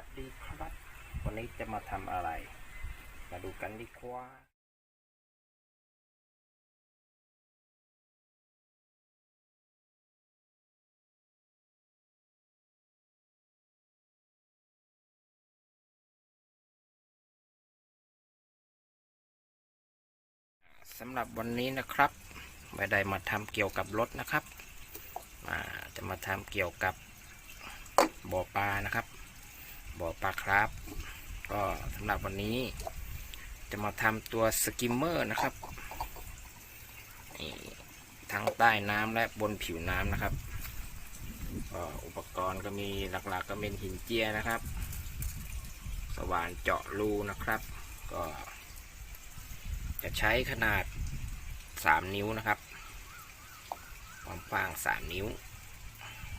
วัสดีครับ วันนี้จะมาทำอะไร มาดูกันดีกว่า สำหรับวันนี้นะครับ ไม่ได้มาทำเกี่ยวกับรถนะครับ จะมาทำเกี่ยวกับบ่อปลานะครับ บ่อปลาครับ ก็สำหรับวันนี้ จะมาทำตัวสกิมเมอร์นะครับนี่ทั้งใต้น้ำและบนผิวน้ำนะครับก็อุปกรณ์ก็มีหลักๆก็เป็นหินเจียนะครับ สว่านเจาะรูนะครับ ก็ จะใช้ขนาด 3 นิ้วนะครับ ความกว้าง 3 นิ้ว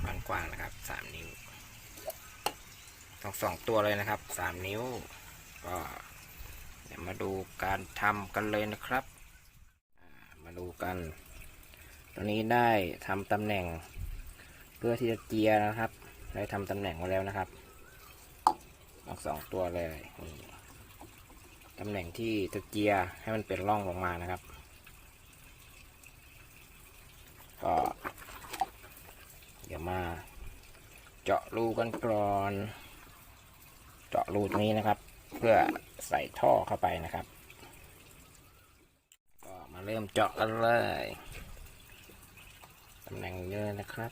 ความกว้างนะครับ 3 นิ้ว ต้องสองตัวเลยนะครับ3นิ้ว ก็เดี๋ยวมาดูการทำกันเลยนะครับ มาดูกันตอนนี้ได้ทำตำแหน่ง เพื่อที่จะเจียนะครับ ได้ทำตำแหน่งมาแล้วนะครับทั้งสองตัวเลยตำแหน่งที่ตะเกียร์ให้มันเป็นร่องลงมานะครับ ก็เดี๋ยวมาเจาะรูกันก่อน เจาะรูตรงนี้นะครับ เพื่อใส่ท่อเข้าไปนะครับ ก็มาเริ่มเจาะกันเลยตำแหน่งเยอะนะครับ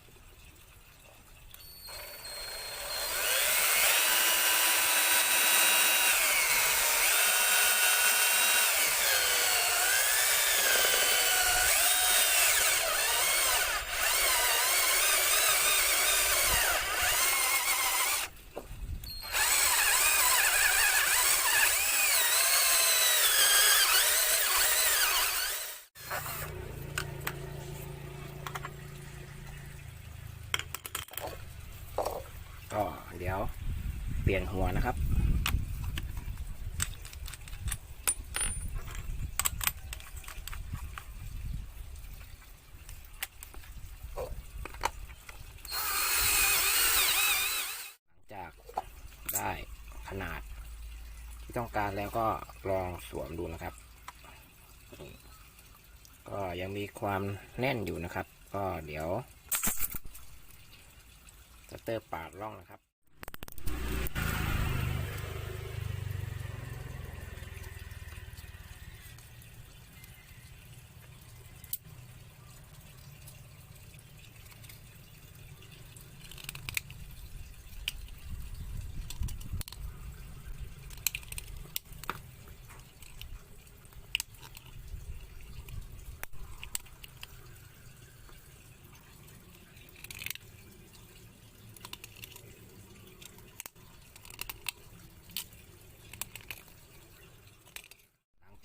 ก็ เดี๋ยวเปลี่ยนหัวนะครับ หลังจากได้ขนาดที่ต้องการแล้วก็ลองสวมดูนะครับ ก็ยังมีความแน่นอยู่นะครับ ก็เดี๋ยว สเตอร์ปาดร่องนะครับ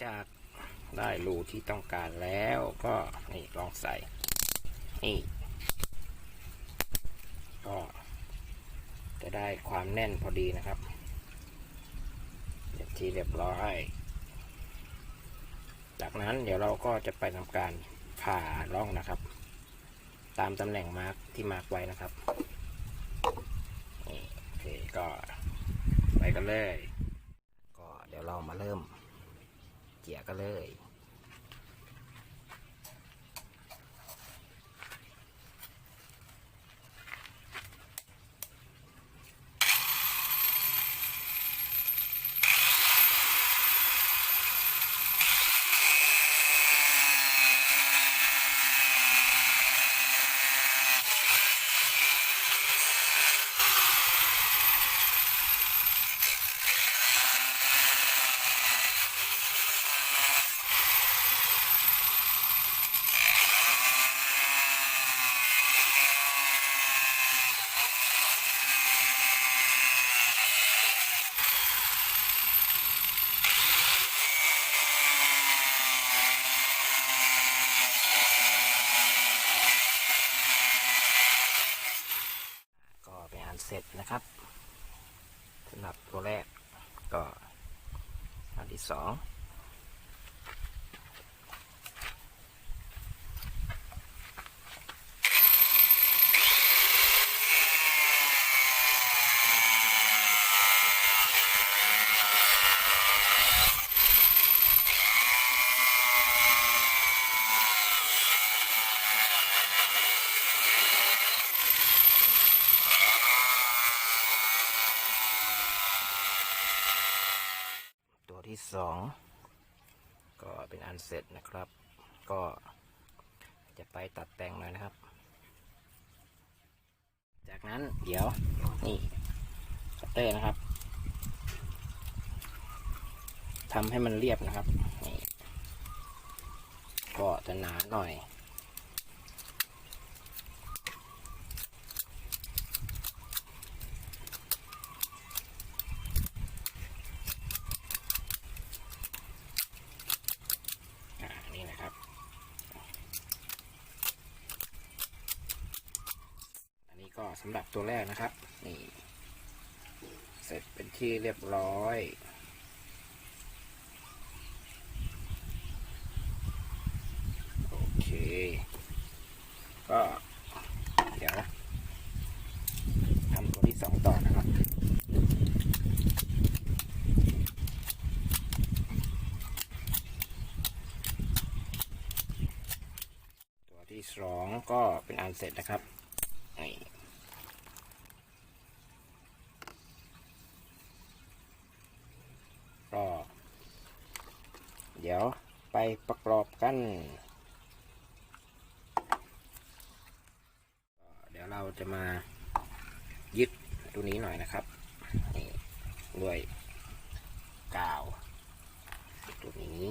จากได้รูที่ต้องการแล้วก็นี่ลองใส่นี่ก็จะได้ความแน่นพอดีนะครับเรียบทีเรียบร้อย จากนั้นเดี๋ยวเราก็จะไปทำการผ่าร่องนะครับ ตามตำแหน่งมาร์กที่มาร์กไว้นะครับนี่โอเคก็ไปกันเลย ก็เดี๋ยวเรามาเริ่ม เจียกันเลยานเสร็จนะครับสำหรับตัวแรกก็อันที่สอง ที่สอง เป็นอันเสร็จนะครับ ก็จะไปตัดแต่งหน่อยนะครับ จากนั้นเดี๋ยวนี่คัตเตอร์นะครับทำให้มันเรียบนะครับนี่ก็จะหนาหน่อย อ่า นี่นะครับ อันนี้ก็ สำหรับตัวแรกนะครับ นี่ เสร็จเป็นที่เรียบร้อย โอเค ก็ เดี๋ยวทำตัวที่สองต่อนะครับตัวที่สองก็เป็นอันเสร็จนะครับนี่ก็เดี๋ยวไปประกอบกัน เดี๋ยวเราจะมายึดตัวนี้หน่อยนะครับนี่ด้วยกาวตัวนี้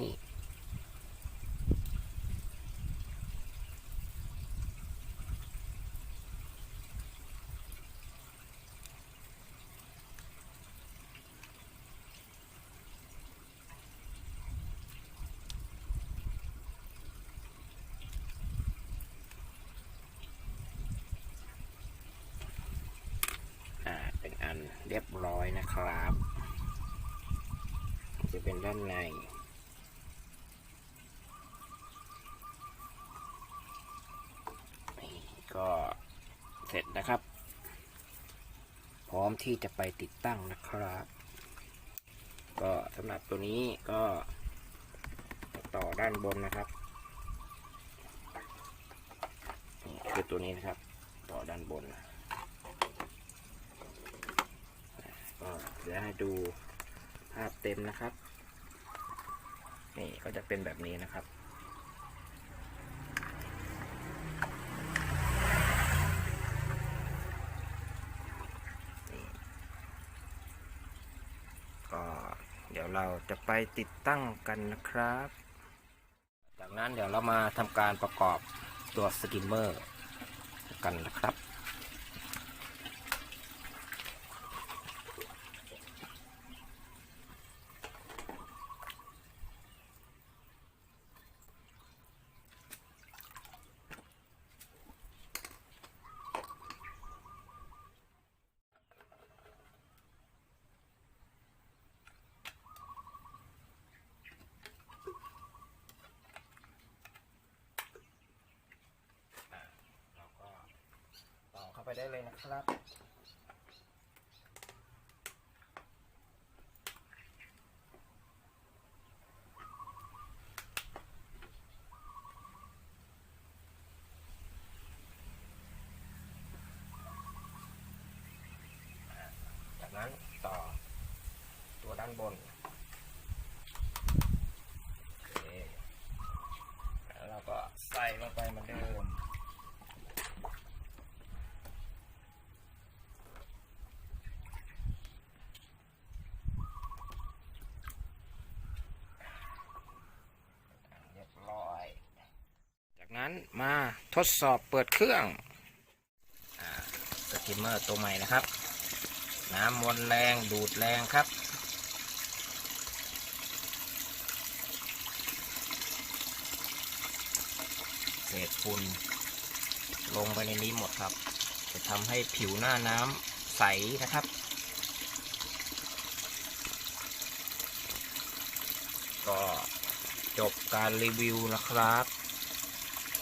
อ่า เป็นอัน เรียบร้อยนะครับ จะเป็นด้านในนี่ก็เสร็จนะครับ พร้อมที่จะไปติดตั้งนะครับ ก็สำหรับตัวนี้ก็ต่อด้านบนนะครับนี่คือตัวนี้นะครับ ต่อด้านบนก็ เดี๋ยวให้ดูภาพเต็มนะครับ นี่ก็จะเป็นแบบนี้นะครับ ก็เดี๋ยวเราจะไปติดตั้งกันนะครับ จากนั้นเดี๋ยวเรามาทำการประกอบตัวสกิมเมอร์กันนะครับ ไปได้เลยนะครับ จากนั้นต่อตัวด้านบนเคแล้วเราก็ใส่ลงไปเหมือนเดิม เรียบร้อย จาก นั้นมาทดสอบเปิดเครื่องอสกิมเมอร์ตัวใหม่นะครับ น้ำวนแรงดูดแรงครับ เศษฝุ่นลงไปในนี้หมดครับ จะทำให้ผิวหน้าน้ำใสนะครับ ก็จบการรีวิวนะครับ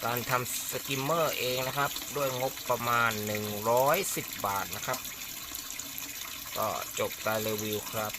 การทำสกิมเมอร์เองนะครับ ด้วยงบประมาณ 110 บาทนะครับ ก็จบการรีวิวครับ